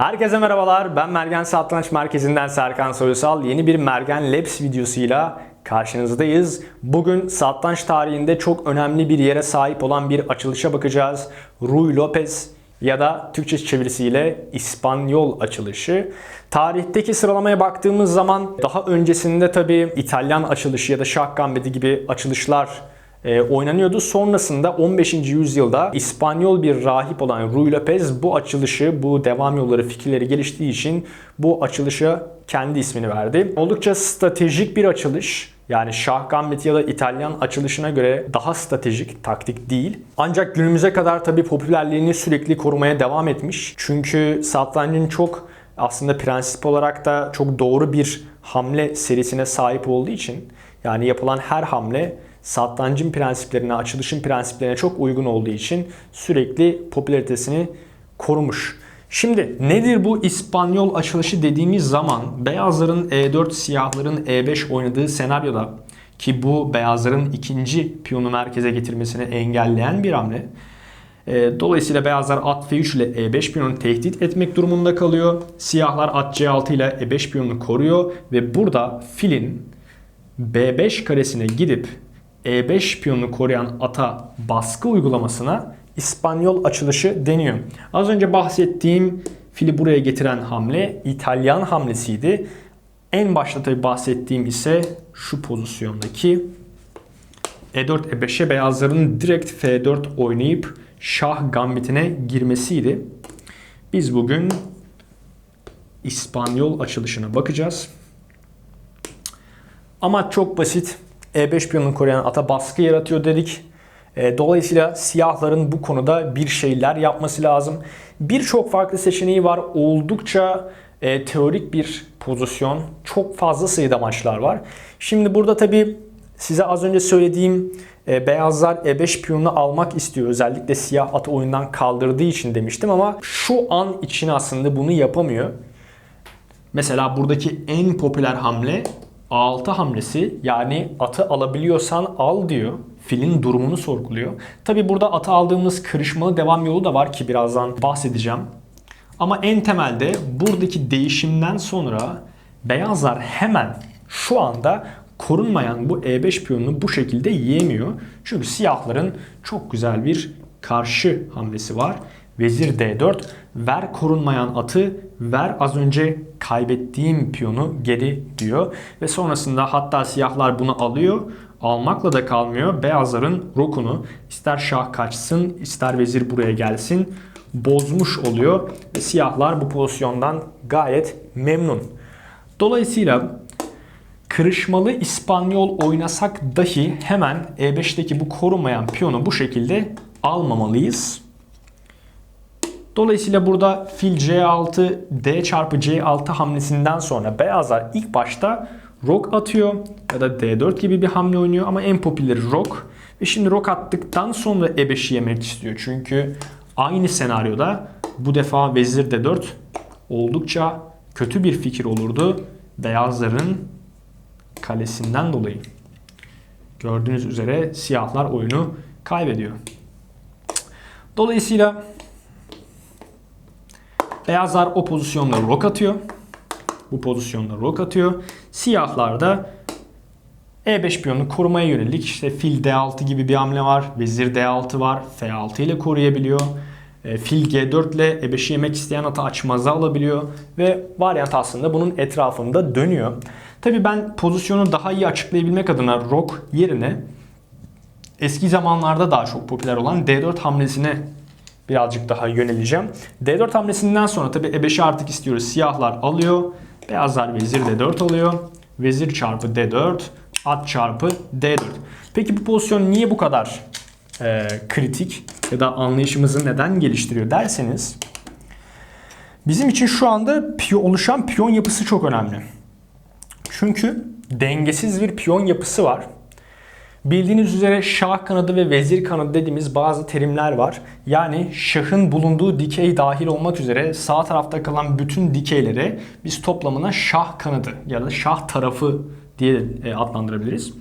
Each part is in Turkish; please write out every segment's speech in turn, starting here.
Herkese merhabalar. Ben Mergen Satranç Merkezi'nden Serkan Soysal. Yeni bir Mergen Labs videosuyla karşınızdayız. Bugün satranç tarihinde çok önemli bir yere sahip olan bir açılışa bakacağız. Ruy Lopez ya da Türkçe çevirisiyle İspanyol açılışı. Tarihteki sıralamaya baktığımız zaman daha öncesinde tabii İtalyan açılışı ya da şah gambiti gibi açılışlar e, oynanıyordu. Sonrasında 15. yüzyılda İspanyol bir rahip olan Ruy Lopez bu açılışı, bu devam yolları fikirleri geliştiği için bu açılışa kendi ismini verdi. Oldukça stratejik bir açılış. Yani şah gambit ya da İtalyan açılışına göre daha stratejik, taktik değil. Ancak günümüze kadar tabii popülerliğini sürekli korumaya devam etmiş. Çünkü satrancın çok aslında prensip olarak da çok doğru bir hamle serisine sahip olduğu için yani yapılan her hamle satrancın prensiplerine, açılışın prensiplerine çok uygun olduğu için sürekli popülaritesini korumuş. Şimdi nedir bu İspanyol açılışı dediğimiz zaman beyazların E4, siyahların E5 oynadığı senaryoda ki bu beyazların ikinci piyonu merkeze getirmesini engelleyen bir hamle. E, dolayısıyla beyazlar at F3 ile E5 piyonunu tehdit etmek durumunda kalıyor. Siyahlar at C6 ile E5 piyonunu koruyor ve burada filin B5 karesine gidip e5 piyonunu koruyan ata baskı uygulamasına İspanyol açılışı deniyor. Az önce bahsettiğim fili buraya getiren hamle İtalyan hamlesiydi. En başta tabi bahsettiğim ise şu pozisyondaki E4 E5'e beyazların direkt F4 oynayıp şah gambitine girmesiydi. Biz bugün İspanyol açılışına bakacağız. Ama çok basit. E5 piyonunu koruyan ata baskı yaratıyor dedik. E, dolayısıyla siyahların bu konuda bir şeyler yapması lazım. Birçok farklı seçeneği var. Oldukça e, teorik bir pozisyon. Çok fazla sayıda maçlar var. Şimdi burada tabii size az önce söylediğim e, beyazlar E5 piyonunu almak istiyor. Özellikle siyah atı oyundan kaldırdığı için demiştim ama şu an için aslında bunu yapamıyor. Mesela buradaki en popüler hamle A6 hamlesi yani atı alabiliyorsan al diyor. Filin durumunu sorguluyor. Tabi burada atı aldığımız kırışmalı devam yolu da var ki birazdan bahsedeceğim. Ama en temelde buradaki değişimden sonra beyazlar hemen şu anda korunmayan bu E5 piyonunu bu şekilde yiyemiyor. Çünkü siyahların çok güzel bir karşı hamlesi var. Vezir D4 ver korunmayan atı ver az önce kaybettiğim piyonu geri diyor. Ve sonrasında hatta siyahlar bunu alıyor. Almakla da kalmıyor. Beyazların rokunu ister şah kaçsın ister vezir buraya gelsin bozmuş oluyor. Ve siyahlar bu pozisyondan gayet memnun. Dolayısıyla kırışmalı İspanyol oynasak dahi hemen E5'teki bu korunmayan piyonu bu şekilde almamalıyız. Dolayısıyla burada fil C6, D çarpı C6 hamlesinden sonra beyazlar ilk başta rok atıyor ya da D4 gibi bir hamle oynuyor ama en popüleri rok. Ve şimdi rok attıktan sonra E5'i yemek istiyor. Çünkü aynı senaryoda bu defa vezir D4 oldukça kötü bir fikir olurdu beyazların kalesinden dolayı. Gördüğünüz üzere siyahlar oyunu kaybediyor. Dolayısıyla Beyazlar o pozisyonda rok atıyor. Bu pozisyonda rok atıyor. Siyahlar da E5 piyonunu korumaya yönelik işte fil D6 gibi bir hamle var. Vezir D6 var. F6 ile koruyabiliyor. E, fil G4 ile E5'i yemek isteyen atı açmaza alabiliyor. Ve varyant aslında bunun etrafında dönüyor. Tabi ben pozisyonu daha iyi açıklayabilmek adına rok yerine eski zamanlarda daha çok popüler olan D4 hamlesine birazcık daha yöneleceğim. D4 hamlesinden sonra tabi E5'i artık istiyoruz. Siyahlar alıyor. Beyazlar vezir D4 alıyor. Vezir çarpı D4. At çarpı D4. Peki bu pozisyon niye bu kadar e, kritik ya da anlayışımızı neden geliştiriyor derseniz bizim için şu anda oluşan piyon yapısı çok önemli. Çünkü dengesiz bir piyon yapısı var. Bildiğiniz üzere şah kanadı ve vezir kanadı dediğimiz bazı terimler var. Yani şahın bulunduğu dikey dahil olmak üzere sağ tarafta kalan bütün dikeyleri biz toplamına şah kanadı ya da şah tarafı diye e, adlandırabiliriz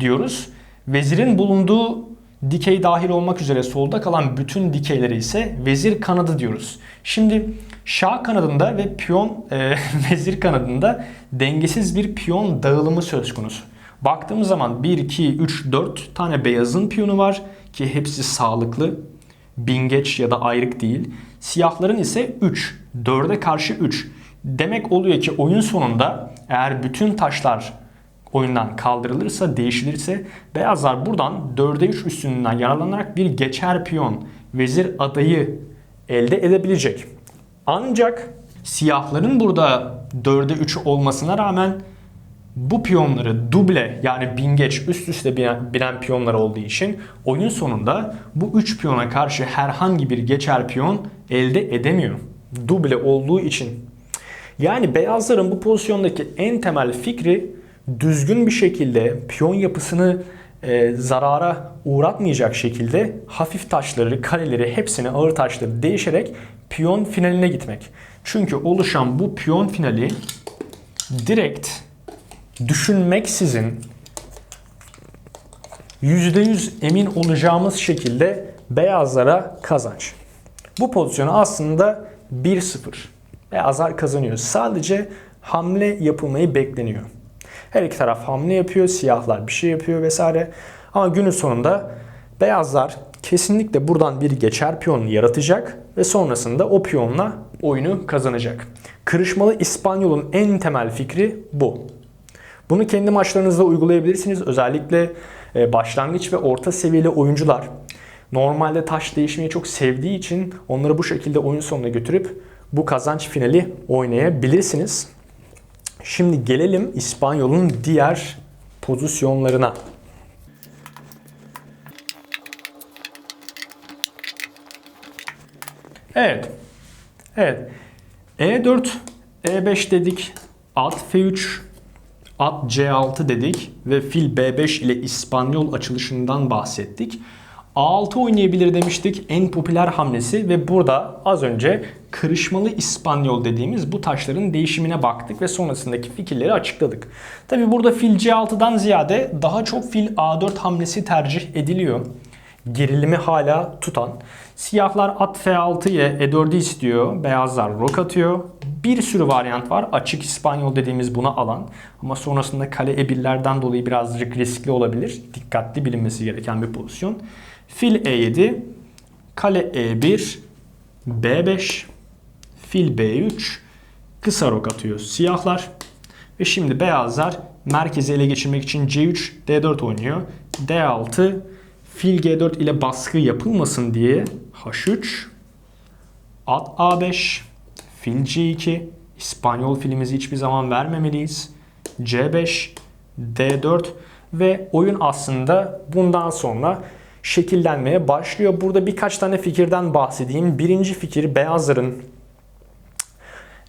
diyoruz. Vezirin bulunduğu Dikey dahil olmak üzere solda kalan bütün dikeyleri ise vezir kanadı diyoruz. Şimdi şah kanadında ve piyon e, vezir kanadında dengesiz bir piyon dağılımı söz konusu. Baktığımız zaman 1, 2, 3, 4 tane beyazın piyonu var ki hepsi sağlıklı. Bingeç ya da ayrık değil. Siyahların ise 3. 4'e karşı 3. Demek oluyor ki oyun sonunda eğer bütün taşlar oyundan kaldırılırsa, değişilirse beyazlar buradan 4'e 3 üstünden yararlanarak bir geçer piyon, vezir adayı elde edebilecek. Ancak siyahların burada 4'e 3 olmasına rağmen bu piyonları duble yani bingeç üst üste binen, binen piyonlar olduğu için oyun sonunda bu 3 piyona karşı herhangi bir geçer piyon elde edemiyor. Duble olduğu için. Yani beyazların bu pozisyondaki en temel fikri düzgün bir şekilde piyon yapısını e, zarara uğratmayacak şekilde hafif taşları, kaleleri, hepsini ağır taşları değişerek piyon finaline gitmek. Çünkü oluşan bu piyon finali direkt düşünmeksizin %100 emin olacağımız şekilde beyazlara kazanç. Bu pozisyonu aslında 1-0. Beyazlar kazanıyor. Sadece hamle yapılmayı bekleniyor. Her iki taraf hamle yapıyor, siyahlar bir şey yapıyor vesaire. Ama günün sonunda beyazlar kesinlikle buradan bir geçer piyon yaratacak ve sonrasında o piyonla oyunu kazanacak. Kırışmalı İspanyol'un en temel fikri bu. Bunu kendi maçlarınızda uygulayabilirsiniz. Özellikle e, başlangıç ve orta seviyeli oyuncular normalde taş değişmeyi çok sevdiği için onları bu şekilde oyun sonuna götürüp bu kazanç finali oynayabilirsiniz. Şimdi gelelim İspanyol'un diğer pozisyonlarına. Evet. Evet. E4, E5 dedik. At F3, At C6 dedik ve fil B5 ile İspanyol açılışından bahsettik. A6 oynayabilir demiştik en popüler hamlesi ve burada az önce kırışmalı İspanyol dediğimiz bu taşların değişimine baktık ve sonrasındaki fikirleri açıkladık. Tabi burada fil C6'dan ziyade daha çok fil A4 hamlesi tercih ediliyor. Gerilimi hala tutan. Siyahlar at F6'ya E4'ü istiyor. Beyazlar rok atıyor. Bir sürü varyant var. Açık İspanyol dediğimiz buna alan. Ama sonrasında kale E1'lerden dolayı birazcık riskli olabilir. Dikkatli bilinmesi gereken bir pozisyon. Fil E7, kale E1, B5, fil B3, kısa rok atıyor siyahlar. Ve şimdi beyazlar merkezi ele geçirmek için C3, D4 oynuyor. D6, fil G4 ile baskı yapılmasın diye H3, at A5, fil C2, İspanyol filimizi hiçbir zaman vermemeliyiz. C5, D4 ve oyun aslında bundan sonra şekillenmeye başlıyor. Burada birkaç tane fikirden bahsedeyim. Birinci fikir beyazların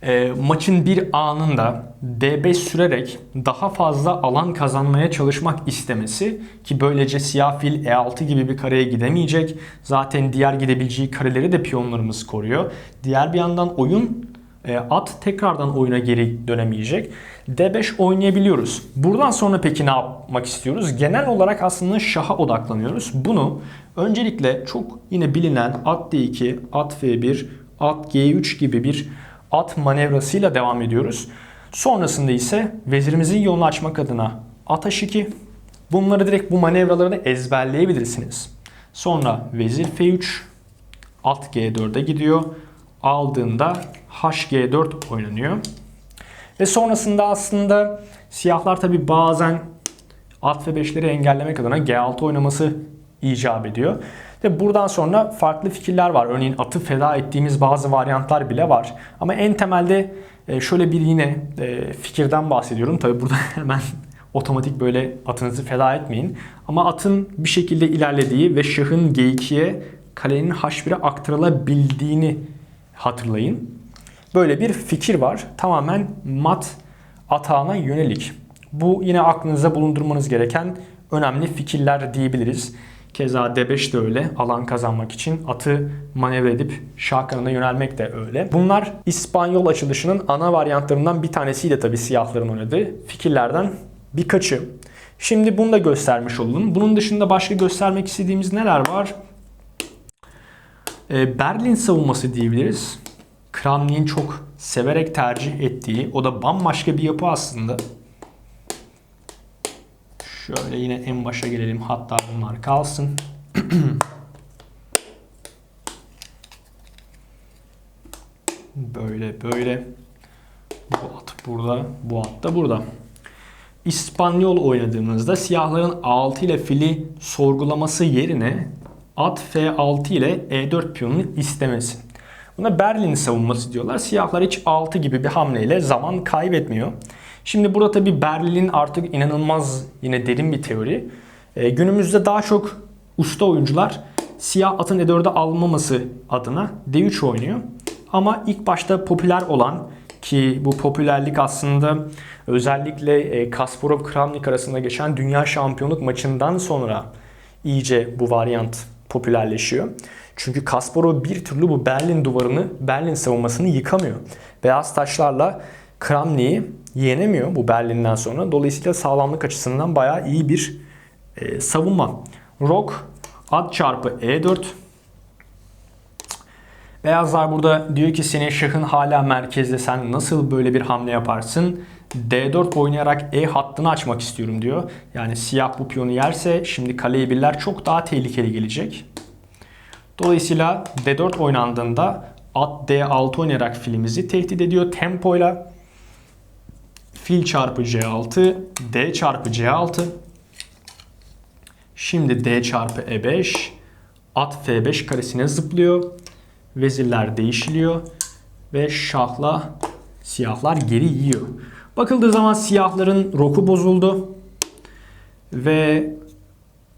e, maçın bir anında D5 sürerek daha fazla alan kazanmaya çalışmak istemesi ki böylece siyah fil E6 gibi bir kareye gidemeyecek. Zaten diğer gidebileceği kareleri de piyonlarımız koruyor. Diğer bir yandan oyun e, at tekrardan oyuna geri dönemeyecek. D5 oynayabiliyoruz. Buradan sonra peki ne yapmak istiyoruz? Genel olarak aslında şaha odaklanıyoruz. Bunu öncelikle çok yine bilinen at D2, at F1, at G3 gibi bir at manevrasıyla devam ediyoruz. Sonrasında ise vezirimizin yolunu açmak adına at H2. Bunları direkt bu manevralarını ezberleyebilirsiniz. Sonra vezir F3, at G4'e gidiyor. Aldığında HG4 oynanıyor. Ve sonrasında aslında siyahlar tabi bazen at ve 5'leri engellemek adına G6 oynaması icap ediyor. Ve buradan sonra farklı fikirler var. Örneğin atı feda ettiğimiz bazı varyantlar bile var. Ama en temelde e, şöyle bir yine e, fikirden bahsediyorum. Tabi burada hemen otomatik böyle atınızı feda etmeyin. Ama atın bir şekilde ilerlediği ve şahın G2'ye kalenin H1'e aktarılabildiğini hatırlayın. Böyle bir fikir var. Tamamen mat atağına yönelik. Bu yine aklınıza bulundurmanız gereken önemli fikirler diyebiliriz. Keza D5 de öyle. Alan kazanmak için atı manevra edip şah kanına yönelmek de öyle. Bunlar İspanyol açılışının ana varyantlarından bir tanesiyle tabii siyahların oynadığı fikirlerden birkaçı. Şimdi bunu da göstermiş olalım. Bunun dışında başka göstermek istediğimiz neler var? Ee, Berlin savunması diyebiliriz. Kramnik'in çok severek tercih ettiği, o da bambaşka bir yapı aslında. Şöyle yine en başa gelelim. Hatta bunlar kalsın. böyle böyle. Bu at burada, bu at da burada. İspanyol oynadığımızda siyahların 6 ile fili sorgulaması yerine at F6 ile E4 piyonunu istemesin. Buna Berlin savunması diyorlar. Siyahlar hiç 6 gibi bir hamleyle zaman kaybetmiyor. Şimdi burada tabi Berlin'in artık inanılmaz yine derin bir teori. E, günümüzde daha çok usta oyuncular siyah atın E4'e almaması adına D3 oynuyor. Ama ilk başta popüler olan ki bu popülerlik aslında özellikle e, Kasparov Kramnik arasında geçen dünya şampiyonluk maçından sonra iyice bu varyant popülerleşiyor. Çünkü Kasparov bir türlü bu Berlin duvarını, Berlin savunmasını yıkamıyor. Beyaz taşlarla Kramnik'i yenemiyor bu Berlin'den sonra. Dolayısıyla sağlamlık açısından bayağı iyi bir e, savunma. Rok at çarpı E4 Beyazlar burada diyor ki senin şahın hala merkezde sen nasıl böyle bir hamle yaparsın? D4 oynayarak E hattını açmak istiyorum diyor. Yani siyah bu piyonu yerse şimdi kaleyi birler çok daha tehlikeli gelecek. Dolayısıyla D4 oynandığında at D6 oynayarak filimizi tehdit ediyor tempoyla. Fil çarpı C6, D çarpı C6. Şimdi D çarpı E5, at F5 karesine zıplıyor. Vezirler değişiliyor ve şahla siyahlar geri yiyor. Bakıldığı zaman siyahların roku bozuldu ve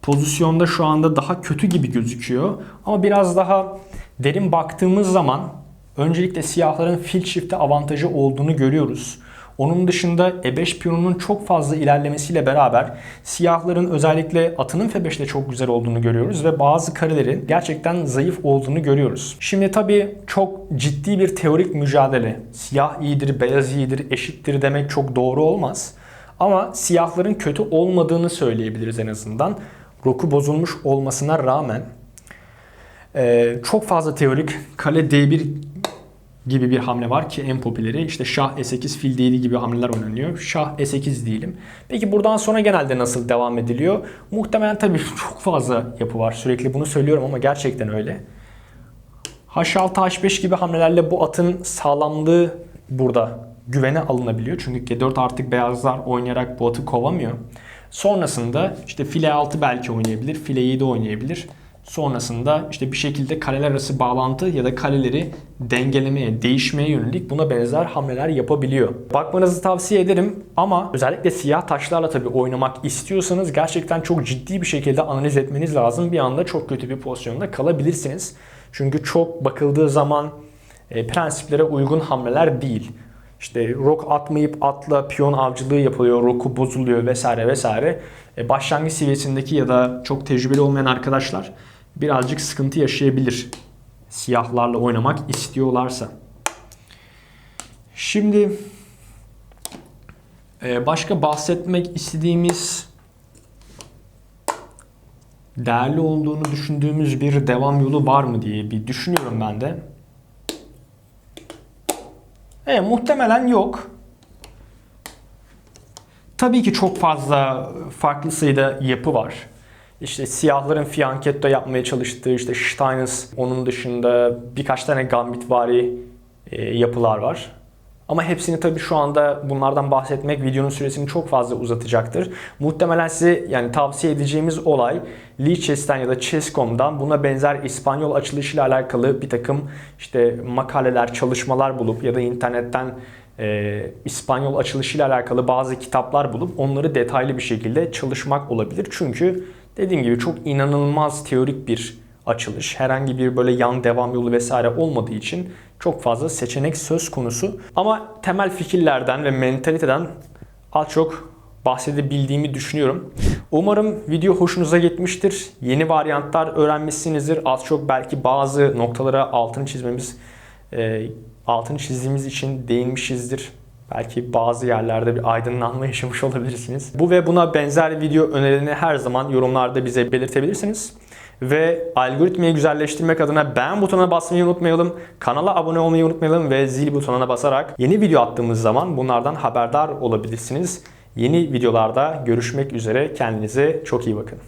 pozisyonda şu anda daha kötü gibi gözüküyor. Ama biraz daha derin baktığımız zaman öncelikle siyahların fil çifte avantajı olduğunu görüyoruz. Onun dışında E5 piyonunun çok fazla ilerlemesiyle beraber siyahların özellikle atının F5'te çok güzel olduğunu görüyoruz ve bazı karelerin gerçekten zayıf olduğunu görüyoruz. Şimdi tabii çok ciddi bir teorik mücadele. Siyah iyidir, beyaz iyidir, eşittir demek çok doğru olmaz. Ama siyahların kötü olmadığını söyleyebiliriz en azından. Roku bozulmuş olmasına rağmen ee, çok fazla teorik kale D1 gibi bir hamle var ki en popüleri işte şah e8 fil d7 gibi hamleler oynanıyor. Şah e8 diyelim. Peki buradan sonra genelde nasıl devam ediliyor? Muhtemelen tabii çok fazla yapı var. Sürekli bunu söylüyorum ama gerçekten öyle. H6 H5 gibi hamlelerle bu atın sağlamlığı burada güvene alınabiliyor. Çünkü G4 artık beyazlar oynayarak bu atı kovamıyor. Sonrasında işte file 6 belki oynayabilir, file 7 oynayabilir. Sonrasında işte bir şekilde kaleler arası bağlantı ya da kaleleri dengelemeye, değişmeye yönelik buna benzer hamleler yapabiliyor. Bakmanızı tavsiye ederim ama özellikle siyah taşlarla tabii oynamak istiyorsanız gerçekten çok ciddi bir şekilde analiz etmeniz lazım. Bir anda çok kötü bir pozisyonda kalabilirsiniz. Çünkü çok bakıldığı zaman e, prensiplere uygun hamleler değil. İşte rok atmayıp atla piyon avcılığı yapılıyor, roku bozuluyor vesaire vesaire. E, başlangıç seviyesindeki ya da çok tecrübeli olmayan arkadaşlar birazcık sıkıntı yaşayabilir. Siyahlarla oynamak istiyorlarsa. Şimdi e, başka bahsetmek istediğimiz değerli olduğunu düşündüğümüz bir devam yolu var mı diye bir düşünüyorum ben de. E, muhtemelen yok. Tabii ki çok fazla farklı sayıda yapı var. İşte siyahların fianchetto yapmaya çalıştığı işte Steines, onun dışında birkaç tane gambit vari e, yapılar var. Ama hepsini tabii şu anda bunlardan bahsetmek videonun süresini çok fazla uzatacaktır. Muhtemelen size yani tavsiye edeceğimiz olay Lichess'ten ya da Chess.com'dan buna benzer İspanyol açılışıyla alakalı bir takım işte makaleler, çalışmalar bulup ya da internetten e, İspanyol açılışıyla alakalı bazı kitaplar bulup onları detaylı bir şekilde çalışmak olabilir. Çünkü dediğim gibi çok inanılmaz teorik bir açılış. Herhangi bir böyle yan devam yolu vesaire olmadığı için çok fazla seçenek söz konusu. Ama temel fikirlerden ve mentaliteden az çok bahsedebildiğimi düşünüyorum. Umarım video hoşunuza gitmiştir. Yeni varyantlar öğrenmişsinizdir. Az çok belki bazı noktalara altını çizmemiz, e, altını çizdiğimiz için değinmişizdir. Belki bazı yerlerde bir aydınlanma yaşamış olabilirsiniz. Bu ve buna benzer video önerilerini her zaman yorumlarda bize belirtebilirsiniz. Ve algoritmayı güzelleştirmek adına beğen butonuna basmayı unutmayalım. Kanala abone olmayı unutmayalım ve zil butonuna basarak yeni video attığımız zaman bunlardan haberdar olabilirsiniz. Yeni videolarda görüşmek üzere. Kendinize çok iyi bakın.